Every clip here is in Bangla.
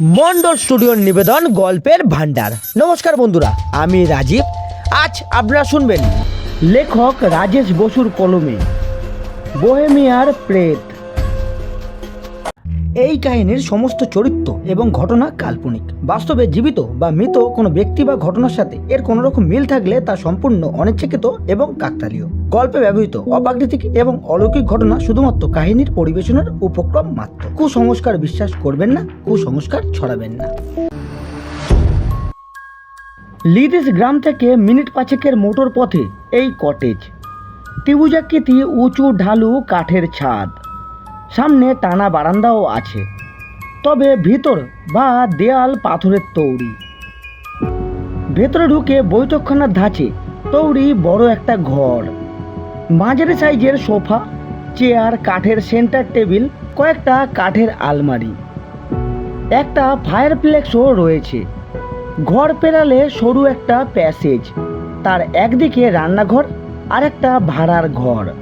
মন্ডল স্টুডিওর নিবেদন, গল্পের ভান্ডার নমস্কার বন্ধুরা, আমি রাজীব। আজ আপনারা শুনবেন লেখক রাজেশ বসুর কলমে, বোহেমিয়ার প্রেত। এই কাহিনীর সমস্ত চরিত্র এবং ঘটনা কাল্পনিক। বাস্তবে জীবিত বা মৃত কোনো ব্যক্তি বা ঘটনার সাথে এর কোনো রকম মিল থাকলে তা সম্পূর্ণ অনিচ্ছাকৃত এবং কাকতালীয়। গল্পে ব্যবহৃত অপ্রাকৃতিক এবং অলৌকিক ঘটনা শুধুমাত্র কাহিনীর পরিবেশনার উপক্রম মাত্র। কুসংস্কার বিশ্বাস করবেন না, কুসংস্কার ছড়াবেন না। লিডিস গ্রাম থেকে মিনিট পাঁচেকের মোটর পথে এই কটেজ। ত্রিভুজাকৃতি উঁচু ঢালু কাঠের ছাদ। সামনে টানা বারান্দাও আছে। তবে ভিতর বা দেয়াল পাথরের তৈরি। ভেতরে ঢুকে বৈঠকখানার ধাঁচে তৈরি বড় একটা ঘর। মাঝারি সাইজের সোফা, চেয়ার, কাঠের সেন্টার টেবিল, কয়েকটা কাঠের আলমারি। একটা ফায়ার প্লেক্সও রয়েছে। ঘর পেরালে সরু একটা প্যাসেজ। তার একদিকে রান্নাঘর আর একটা ভাড়ার ঘর।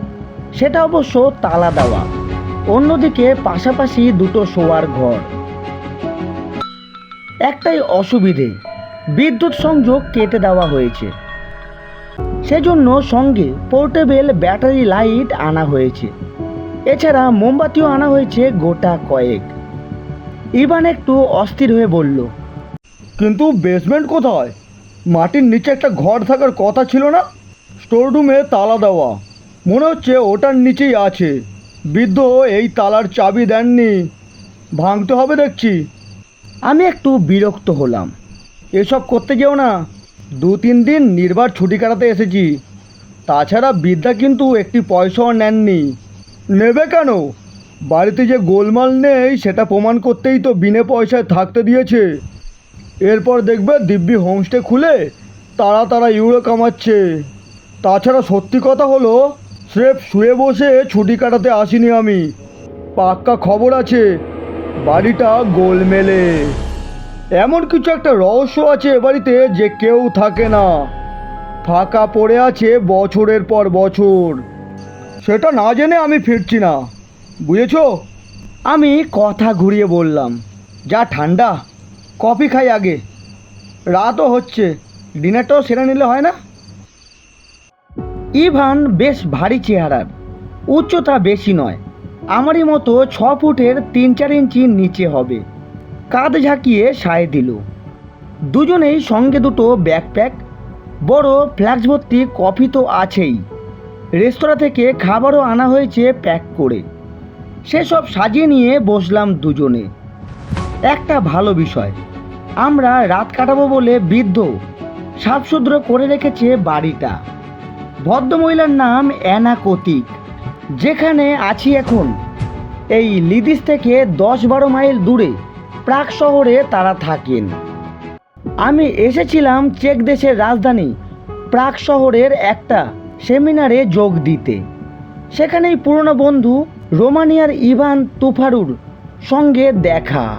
সেটা অবশ্য তালা দেওয়া। অন্যদিকে পাশাপাশি দুটো শোয়ার ঘর। একটাই অসুবিধে, বিদ্যুৎ সংযোগ কেটে দেওয়া হয়েছে। সেজন্য সঙ্গে পোর্টেবল ব্যাটারি লাইট আনা হয়েছে। এছাড়া মোমবাতিও আনা হয়েছে গোটা কয়েক। ইভান একটু অস্থির হয়ে বলল, কিন্তু বেসমেন্ট কোথায়? মাটির নিচে একটা ঘর থাকার কথা ছিল না? স্টোর রুমে তালা দেওয়া। মনে হচ্ছে ওটার নিচেই আছে। বৃদ্ধ এই তালার চাবি দেননি। ভাঙতে হবে দেখছি। আমি একটু বিরক্ত হলাম। এসব করতে যেও না। দু তিন দিন নির্বার ছুটি কাটাতে এসেছি। তাছাড়া বিদ্যা কিন্তু একটি পয়সাও নেননি। নেবে কেন? বাড়িতে যে গোলমাল নেই, সেটা প্রমাণ করতেই তো বিনে পয়সায় থাকতে দিয়েছে। এরপর দেখবে দিব্যি হোমস্টে খুলে তারা তারা ইউরো কামাচ্ছে। তাছাড়া সত্যি কথা হলো স্রেফ শুয়ে বসে ছুটি কাটাতে আসিনি আমি। পাক্কা খবর আছে, বাড়িটা গোলমেলে। এমন কিছু একটা রহস্য আছে বাড়িতে যে কেউ থাকে না। ফাঁকা পড়ে আছে বছরের পর বছর। সেটা না জেনে আমি ফিরছি না। বুঝেছ? আমি কথা ঘুরিয়ে বললাম, যা ঠান্ডা, কফি খাই আগে। রাতও হচ্ছে, ডিনারটাও সেরে নিলে হয় না? ইভান বেশ ভারী চেহারার উচ্চতা বেশি নয়। আমারই মতো ছ ফুটের তিন চার ইঞ্চি নিচে হবে। কাঁধ ঝাঁকিয়ে সায় দিল। দুজনেই সঙ্গে দুটো ব্যাকপ্যাক বড় ফ্ল্যাক্স ভর্তি কফি তো আছেই। রেস্তোরাঁ থেকে খাবারও আনা হয়েছে প্যাক করে। সেসব সাজিয়ে নিয়ে বসলাম দুজনে। একটা ভালো বিষয়, আমরা রাত কাটাবো বলে বৃদ্ধ সাফসুদ্র করে রেখেছে বাড়িটা। ভদ্রমহিলার নাম অ্যানা কতিক। যেখানে আছি এখন। এই লিদিস থেকে দশ বারো মাইল দূরে, প্রাক শহরে তারা থাকেন। আমি এসেছিলাম চেক দেশের রাজধানী, প্রাক শহরের একটা সেমিনারে যোগ দিতে। সেখানেই পুরনো বন্ধু রোমানিয়ার ইভান তুফারুর সঙ্গে দেখা।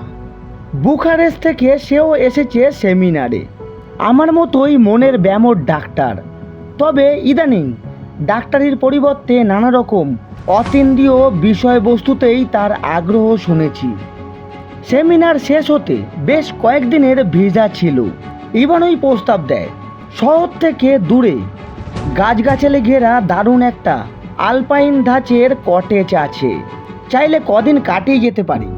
বুখারেস্ট থেকে সেও এসেছে সেমিনারে। আমার মতোই মনের ব্যামোর ডাক্তার। তবে ইদানিং ডাক্তারির পরিবর্তে নানা রকম অতীন্দ্রিয় বিষয়বস্তুতেই তার আগ্রহ শুনেছি। সেমিনার শেষ হতে বেশ কয়েকদিনের ভিসা ছিল। ইভানই প্রস্তাব দেয়, শহর থেকে দূরে গাছগাছালি ঘেরা দারুণ একটা আলপাইন ধাঁচের কটেজ আছে। চাইলে কদিন কাটিয়ে যেতে পারি।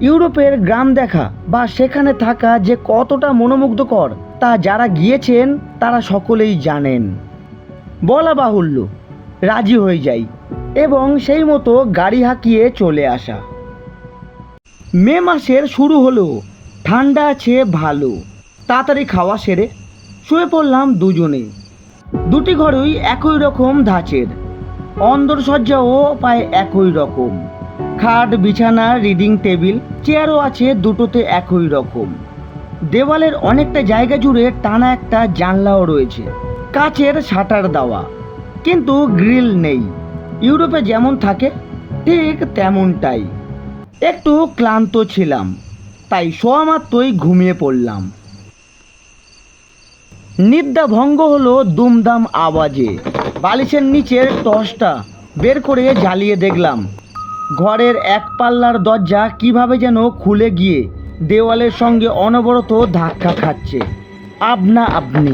ইউরোপের গ্রাম দেখা বা সেখানে থাকা যে কতটা মনোমুগ্ধকর তা যারা গিয়েছেন, তারা সকলেই জানেন। বলা বাহুল্য। রাজি হয়ে যাই এবং সেই মতো গাড়ি হাঁকিয়ে চলে আসা। মে মাসের শুরু হলো। ঠান্ডা আছে, ভালো। তাড়াতাড়ি খাওয়া সেরে শুয়ে পড়লাম দুজনে। দুটি ঘরই একই রকম ধাঁচের। অন্দরসজ্জাও প্রায় একই রকম। খাট, বিছানা, রিডিং টেবিল, চেয়ারও আছে দুটোতে একই রকম। দেওয়ালের অনেকটা জায়গা জুড়ে টানা একটা জানলাও রয়েছে। কাচের শাটার দেওয়া। কিন্তু গ্রিল নেই। ইউরোপে যেমন থাকে, ঠিক তেমনটাই। একটু ক্লান্ত ছিলাম, তাই শোয়া মাত্রই ঘুমিয়ে পড়লাম। নিদ্রা ভঙ্গ হলো দুমদাম আওয়াজে। বালিশের নিচের টর্চটা বের করে জ্বালিয়ে দেখলাম, ঘরের এক পাল্লার দরজা কীভাবে যেন খুলে গিয়ে দেওয়ালের সঙ্গে অনবরত ধাক্কা খাচ্ছে। আপনা আপনি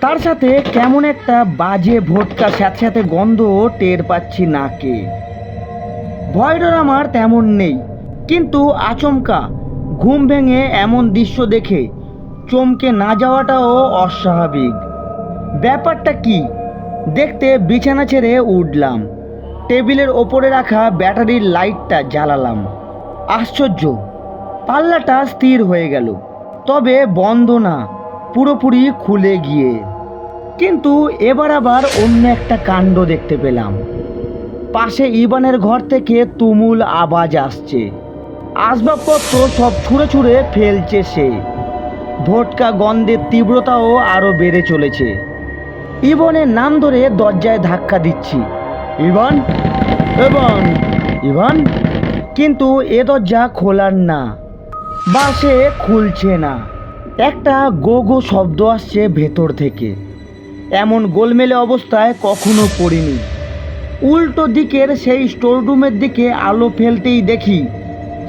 তার সাথে কেমন একটা বাজে ভোটকা স্যাঁতে স্যাঁতে গন্ধ টের পাচ্ছি নাকে। ভয়ডর আমার তেমন নেই, কিন্তু আচমকা, ঘুম ভেঙে এমন দৃশ্য দেখে চমকে না যাওয়াটাও অস্বাভাবিক। ব্যাপারটা কি? দেখতে বিছানা ছেড়ে উঠলাম, টেবিলের ওপরে রাখা ব্যাটারির লাইটটা জ্বালালাম। আশ্চর্য, পাল্লাটা স্থির হয়ে গেল, তবে বন্ধ না। পুরোপুরি খুলে গিয়ে। কিন্তু এবার আবার অন্য একটা কাণ্ড দেখতে পেলাম। পাশে ইবানের ঘর থেকে তুমুল আওয়াজ আসছে। আসবাবপত্র সব ছুঁড়ে ছুঁড়ে ফেলছে সে। ভোটকা গন্ধের তীব্রতাও আরও বেড়ে চলেছে। ইবনের নাম ধরে দরজায় ধাক্কা দিচ্ছি। ইভান ইভান ইভান কিন্তু এ দরজা খোলার না। বা সে খুলছে না। একটা গো গো শব্দ আসছে ভেতর থেকে। এমন গোলমেলে অবস্থায় কখনো পড়িনি। উল্টো দিকের সেই স্টোররুমের দিকে আলো ফেলতেই দেখি,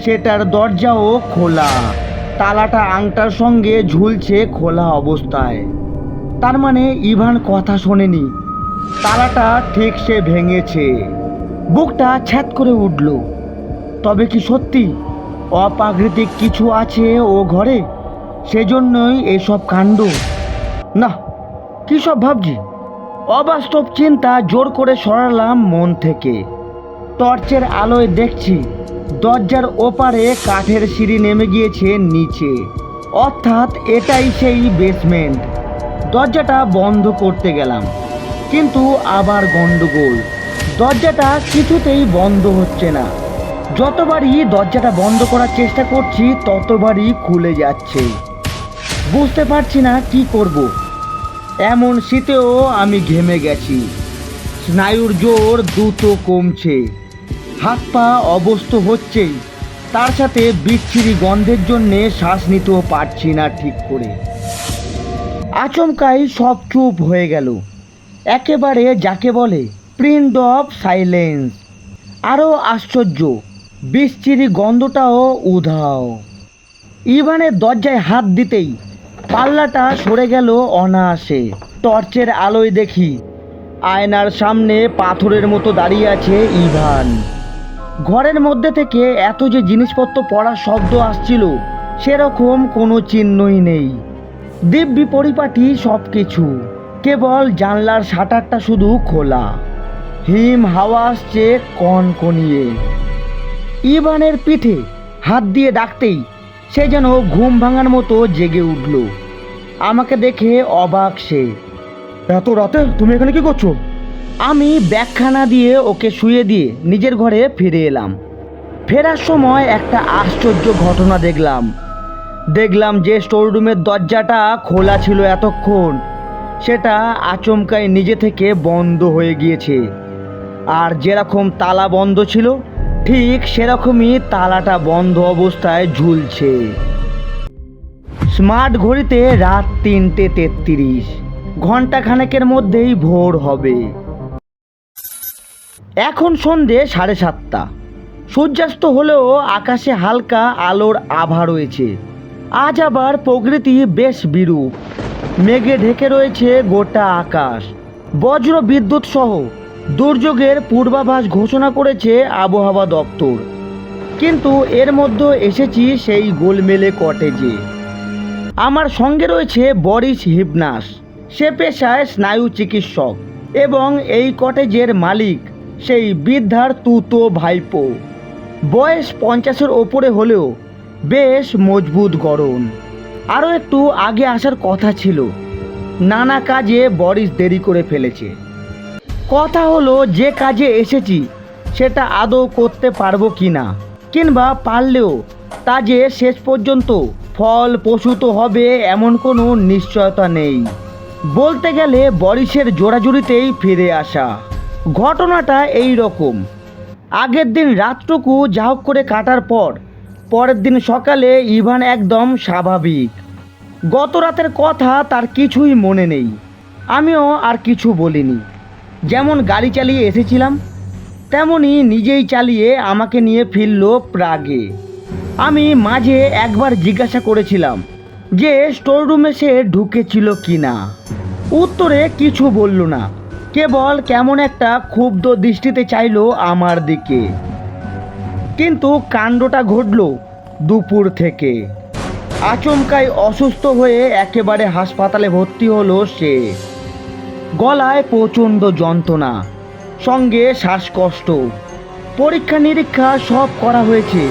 সেটার দরজাও খোলা। তালাটা আংটার সঙ্গে ঝুলছে খোলা অবস্থায়। তার মানে ইভান কথা শোনেনি। তালাটা ঠিক সে ভেঙেছে। বুকটা ছ্যাত করে উঠল। তবে কি সত্যি? অপ্রাকৃতিক কিছু আছে ও ঘরে? সেজন্যই এসব কাণ্ড। না, কী সব ভাবছি? অবাস্তব চিন্তা জোর করে সরালাম মন থেকে। টর্চের আলোয় দেখছি, দরজার ওপারে কাঠের সিঁড়ি নেমে গিয়েছে নিচে। অর্থাৎ এটাই সেই বেসমেন্ট দরজাটা বন্ধ করতে গেলাম, কিন্তু আবার গন্ডগোল দরজাটা কিছুতেই বন্ধ হচ্ছে না। যতবারই দরজাটা বন্ধ করার চেষ্টা করছি, ততবারই খুলে যাচ্ছে। বুঝতে পারছি না কি করব। এমন শীতেও আমি ঘেমে গেছি। স্নায়ুর জোর দ্রুত কমছে। হাত পা অবস্থ হচ্ছেই। তার সাথে বিচ্ছিরি গন্ধের জন্যে শ্বাস নিতেও পারছি না ঠিক করে। আচমকাই সব চুপ হয়ে গেল। একেবারে যাকে বলে প্রিন্ট অফ সাইলেন্স। আরও আশ্চর্য, বিচ্ছিরি গন্ধটাও উধাও। ইভানের দরজায় হাত দিতেই পাল্লাটা সরে গেল অনায়াসে। টর্চের আলোয় দেখি, আয়নার সামনে পাথরের মতো দাঁড়িয়ে আছে ইভান। ঘরের মধ্যে থেকে এত যে জিনিসপত্র পড়ার শব্দ আসছিল, সেরকম কোনো চিহ্নই নেই। দিব্যি পরিপাটি সব কিছু কেবল জানলার শাটারটা শুধু খোলা। হিম হাওয়া আসছে কনকনিয়ে। ইভানের পিঠে হাত দিয়ে ডাকতেই সে যেন ঘুম ভাঙার মতো জেগে উঠল। আমাকে দেখে অবাক সে। এত রাতে তুমি এখানে কি করছ? আমি ব্যাখ্যানা দিয়ে ওকে শুয়ে দিয়ে নিজের ঘরে ফিরে এলাম। ফেরার সময় একটা আশ্চর্য ঘটনা দেখলাম। দেখলাম যে স্টোররুমের দরজাটা খোলা ছিল এতক্ষণ। সেটা আচমকাই নিজে থেকে বন্ধ হয়ে গিয়েছে। আর যেরকম তালা বন্ধ ছিল ঠিক সেরকমই তালাটা বন্ধ অবস্থায় ঝুলছে। স্মার্ট ঘড়িতে রাত তিনটে তেত্রিশ। ঘণ্টা খানেকের মধ্যেই ভোর হবে। এখন সন্ধে সাড়ে সাতটা। সূর্যাস্ত হলেও আকাশে হালকা আলোর আভা রয়েছে। আজ আবার প্রকৃতি বেশ বিরূপ। মেঘে ঢেকে রয়েছে গোটা আকাশ। বজ্র বিদ্যুৎ সহ দুর্যোগের পূর্বাভাস ঘোষণা করেছে আবহাওয়া দপ্তর। কিন্তু এর মধ্যে এসেছি সেই গোলমেলে কটেজে। আমার সঙ্গে রয়েছে বরিস হিপনাস। সে পেশায় স্নায়ু চিকিৎসক এবং এই কটেজের মালিক, সেই বৃদ্ধার তুতো ভাইপো। বয়স পঞ্চাশের ওপরে হলেও বেশ মজবুত গরম আরও একটু আগে আসার কথা ছিল। নানা কাজে বরিস দেরি করে ফেলেছে। কথা হলো যে কাজে এসেছি, সেটা আদৌ করতে পারব কি না কিংবা পারলেও তা যে শেষ পর্যন্ত ফল প্রসূত হবে এমন কোনো নিশ্চয়তা নেই। বলতে গেলে বরিশের জোড়াজুড়িতেই ফিরে আসা। ঘটনাটা এই রকম। আগের দিন রাতটুকু যা হোক করে কাটার পর, পরের দিন সকালে ইভান একদম স্বাভাবিক। গত রাতের কথা তার কিছুই মনে নেই। আমিও আর কিছু বলিনি। যেমন গাড়ি চালিয়ে এসেছিলাম তেমনি নিজেই চালিয়ে আমাকে নিয়ে ফিরল প্রাগে। আমি মাঝে একবার জিজ্ঞাসা করেছিলাম যে স্টোর রুমে সে ঢুকেছিল কি না উত্তরে কিছু বলল না, কেবল কেমন একটা ক্ষুব্ধ দৃষ্টিতে চাইলো আমার দিকে। কিন্তু কাণ্ডটা ঘটল দুপুর থেকে। আচমকায় অসুস্থ হয়ে একেবারে হাসপাতালে ভর্তি হলো সে। গলায় প্রচণ্ড যন্ত্রণা, সঙ্গে শ্বাসকষ্ট। পরীক্ষা নিরীক্ষা সব করা হয়েছে,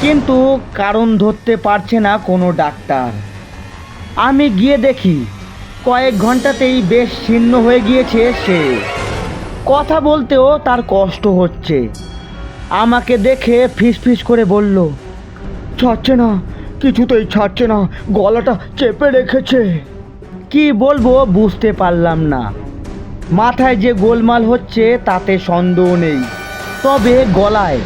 কিন্তু কারণ ধরতে পারছে না কোনো ডাক্তার। আমি গিয়ে দেখি, কয়েক ঘন্টাতেই বেশ ছিন্ন হয়ে গিয়েছে সে। কথা বলতেও তার কষ্ট হচ্ছে। আমাকে দেখে ফিসফিস করে বলল, ছাড়ছে না, কিছুতেই ছাড়ছে না, গলাটা চেপে রেখেছে। কি বলব বুঝতে পারলাম না। মাথায় যে গোলমাল হচ্ছে, তাতে সন্দেহ নেই। তবে গলায়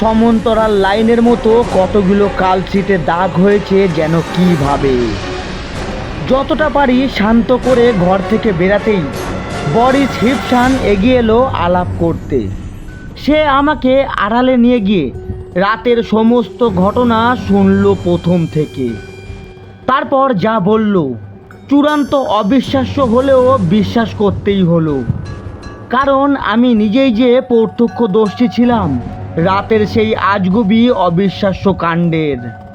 সমান্তরাল লাইনের মতো কতগুলো কালশিটে দাগ হয়েছে যেন কীভাবে যতটা পারি শান্ত করে ঘর থেকে বেরাতেই বরিস হিপসান এগিয়ে এলো আলাপ করতে। সে আমাকে আড়ালে নিয়ে গিয়ে রাতের সমস্ত ঘটনা শুনলো প্রথম থেকে। তারপর যা বলল চূড়ান্ত অবিশ্বাস্য হলেও বিশ্বাস করতেই হলো। কারণ আমি নিজেই যে প্রত্যক্ষদর্শী ছিলাম, রাতের সেই আজগুবি অবিশ্বাস্য কাণ্ডের।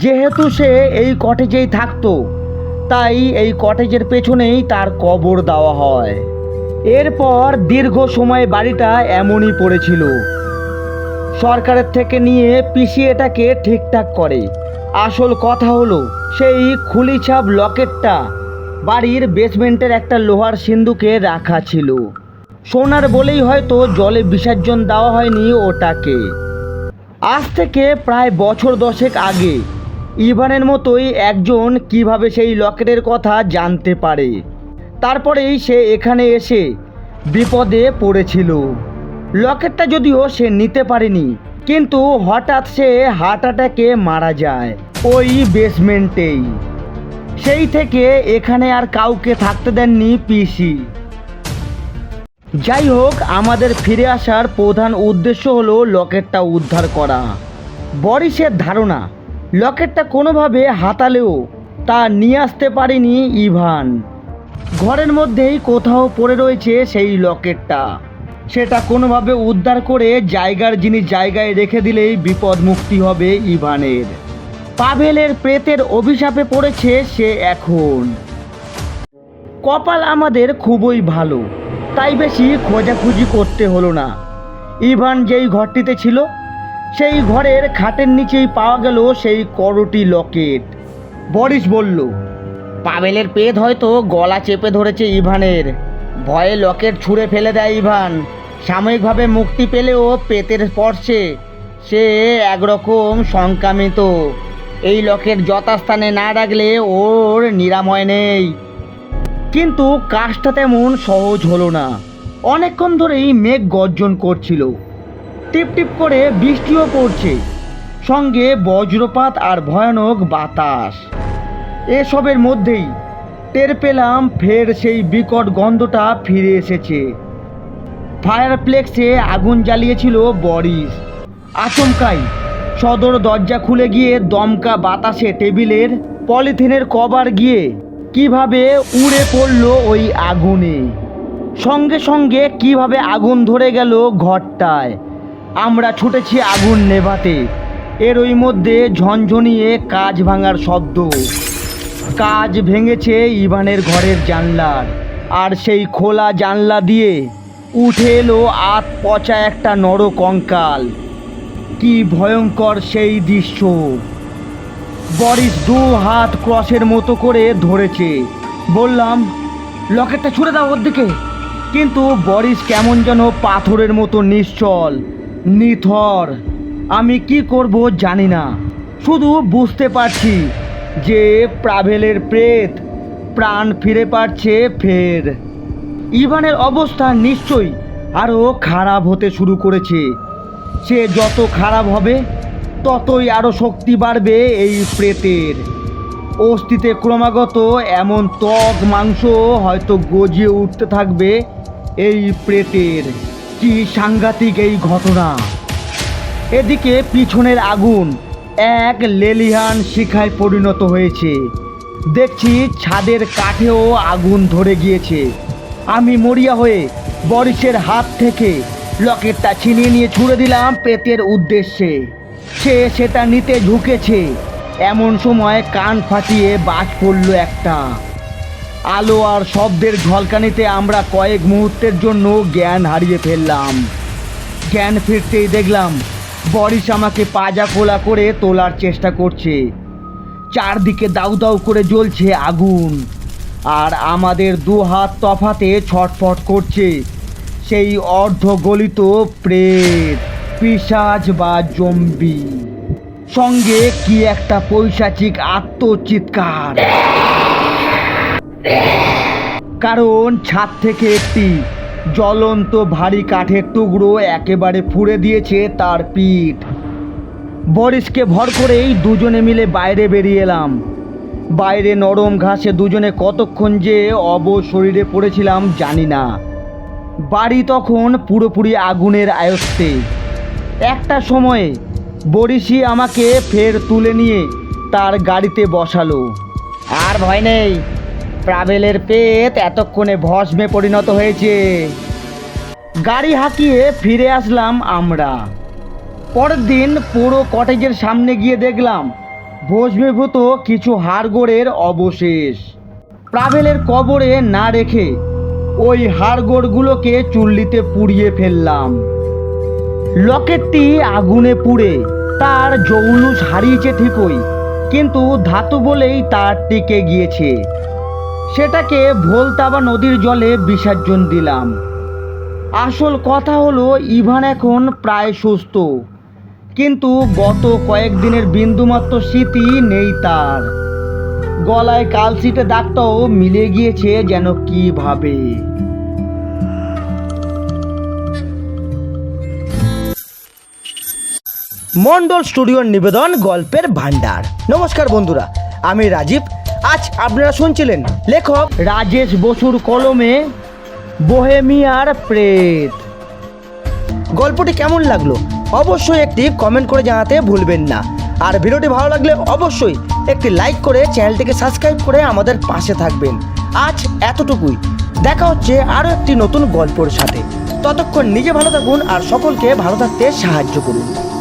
যেহেতু সে এই কটেজেই থাকতো, তাই এই কটেজের পেছনেই তার কবর দেওয়া হয়। এরপর দীর্ঘ সময় বাড়িটা এমনই পড়েছিল। সরকারের থেকে নিয়ে পিসি এটাকে ঠিকঠাক করে। আসল কথা হলো, সেই খুলিছাপ লকেটটা বাড়ির বেসমেন্টের একটা লোহার সিন্ধুকে রাখা ছিল। সোনার বলেই হয়তো জলে বিসর্জন দেওয়া হয়নি ওটাকে। আজ থেকে প্রায় বছর দশেক আগে ইভানের মতোই একজন কীভাবে সেই লকেটের কথা জানতে পারে। তারপরেই সে এখানে এসে বিপদে পড়েছিল। লকেটটা যদিও সে নিতে পারেনি, কিন্তু হঠাৎ সে হার্ট অ্যাটাকে মারা যায় ওই বেসমেন্টেই। সেই থেকে এখানে আর কাউকে থাকতে দেননি পিসি। যাই হোক, আমাদের ফিরে আসার প্রধান উদ্দেশ্য হলো লকেটটা উদ্ধার করা। বরিসের ধারণা লকেটটা কোনোভাবে হাতালেও তা নিয়ে আসতে পারেনি ইভান। ঘরের মধ্যেই কোথাও পড়ে রয়েছে সেই লকেটটা। সেটা কোনোভাবে উদ্ধার করে জায়গার জিনিস জায়গায় রেখে দিলেই বিপদ মুক্তি হবে ইভানের। পাভেলের প্রেতের অভিশাপে পড়েছে সে এখন। কপাল আমাদের খুবই ভালো, তাই বেশি খোঁজাখুঁজি করতে হলো না। ইভান যেই ঘরটিতে ছিল সেই ঘরের খাটের নিচেই পাওয়া গেল সেই করটি লকেট। বরিস বলল, পাবেলের পেট হয়তো গলা চেপে ধরেছে ইভানের। ভয়ে লকেট ছুঁড়ে ফেলে দেয় ইভান। সাময়িকভাবে মুক্তি পেলেও পেতের স্পর্শে সে একরকম সংক্রামিত। এই লকেট যথাস্থানে না রাখলে ওর নিরাময় নেই। কিন্তু কাজটা তেমন সহজ হলো না। অনেকক্ষণ ধরেই মেঘ গর্জন করছিল। টিপ টিপ করে বৃষ্টিও পড়ছে। সঙ্গে বজ্রপাত আর ভয়ানক বাতাস। এসবের মধ্যেই টের পেলাম ফের সেই বিকট গন্ধটা ফিরে এসেছে। ফায়ারপ্লেক্সে আগুন জ্বালিয়েছিল বরিস। আচমকাই সদর দরজা খুলে গিয়ে দমকা বাতাসে টেবিলের পলিথিনের কভার গিয়ে কীভাবে উড়ে পড়ল ওই আগুনে? সঙ্গে সঙ্গে কীভাবে আগুন ধরে গেল ঘরটায়? আমরা ছুটেছি আগুন নেভাতে। এর ওই মধ্যে ঝনঝনিয়ে কাজ ভাঙার শব্দ। কাজ ভেঙেছে ইভানের ঘরের জানলার। আর সেই খোলা জানলা দিয়ে উঠে এলো আত পচা একটা নর কঙ্কাল কি ভয়ঙ্কর সেই দৃশ্য। বরিস দু হাত ক্রসের মতো করে ধরেছে। বললাম, লকেটটা ছুড়ে দাও ওর দিকে। কিন্তু বরিস কেমন যেন পাথরের মতো নিশ্চল। নিথর। আমি কি করব জানি না। শুধু বুঝতে পারছি যে প্রাভেলের প্রেত প্রাণ ফিরে পাচ্ছে ফের। ইভানের অবস্থা নিশ্চয়ই আরও খারাপ হতে শুরু করেছে। সে যত খারাপ হবে, ততই আরও শক্তি বাড়বে এই প্রেতের। অস্থিতে ক্রমাগত এমন ত্বক মাংস হয়তো গজিয়ে উঠতে থাকবে এই প্রেতের। কি সাংঘাতিক এই ঘটনা। এদিকে পিছনের আগুন এক লেলিহান শিখায় পরিণত হয়েছে। দেখছি ছাদের কাঠেও আগুন ধরে গিয়েছে। আমি মরিয়া হয়ে বরিশের হাত থেকে লকেটটা ছিনিয়ে নিয়ে ছুড়ে দিলাম পেতের উদ্দেশ্যে। সে সেটা নিতে ঝুঁকেছে এমন সময় কান ফাটিয়ে বাজ পড়ল একটা। আলো আর শব্দের ঝলকানিতে আমরা কয়েক মুহূর্তের জন্য জ্ঞান হারিয়ে ফেললাম। জ্ঞান ফিরতেই দেখলাম বরিস আমাকে পাজা খোলা করে তোলার চেষ্টা করছে। চারদিকে দাউ দাউ করে জ্বলছে আগুন, আর আমাদের দু হাত তফাতে ছটফট করছে সেই অর্ধ গলিত প্রেত পিসাজ বা জম্বি। সঙ্গে কি একটা পৈশাচিক আত্মচিৎকার? কারণ ছাদ থেকে একটি জ্বলন্ত ভারী কাঠের টুকরো একেবারে ফুঁড়ে দিয়েছে তার পিঠ। বরিসকে ভর করেই দুজনে মিলে বাইরে বেরিয়ে এলাম। বাইরে নরম ঘাসে দুজনে কতক্ষণ যে অব শরীরে পড়েছিলাম জানি না। বাড়ি তখন পুরোপুরি আগুনের আয়ত্তে। একটা সময়ে বরিশি আমাকে ফের তুলে নিয়ে তার গাড়িতে বসালো। আর ভয় নেই প্রাভেলের পেট এতক্ষণে ভস্মে পরিণত হয়েছে। গাড়ি হাঁকিয়ে ফিরে আসলাম আমরা। পরের দিন পুরো কটেজের সামনে গিয়ে দেখলাম, ভস্মীভূত কিছু হাড়গোড়ের অবশেষ। প্রাভেলের কবরে না রেখে ওই হাড়গোড়গুলোকে চুল্লিতে পুড়িয়ে ফেললাম। লকেটটি আগুনে পুড়ে, তার জৌলুস হারিয়েছে ঠিকই, কিন্তু ধাতু বলেই তার টিকে গিয়েছে। সেটাকে ভোলতাবা নদীর জলে বিসর্জন দিলাম। আসল কথা হলো, ইভান এখন প্রায় সুস্থ। কিন্তু গত কয়েকদিনের বিন্দুমাত্র স্মৃতি নেই তার। গলায় কালসিটে দাগটাও মিলে গিয়েছে যেন কীভাবে মন্ডল স্টুডিওর নিবেদন, গল্পের ভান্ডার নমস্কার বন্ধুরা, আমি রাজীব। আজ আপনারা শুনছিলেন লেখক রাজেশ বসুর কলমে বোহেমিয়ার প্রেত। গল্পটি কেমন লাগল? অবশ্যই একটি কমেন্ট করে জানাতে ভুলবেন না। আর ভিডিওটি ভালো লাগলে অবশ্যই একটি লাইক করে চ্যানেলটিকে সাবস্ক্রাইব করে আমাদের পাশে থাকবেন। আজ এতটুকুই। দেখা হচ্ছে আরও একটি নতুন গল্পর সাথে। ততক্ষণ নিজে ভালো থাকুন আর সকলকে ভালো থাকতে সাহায্য করুন।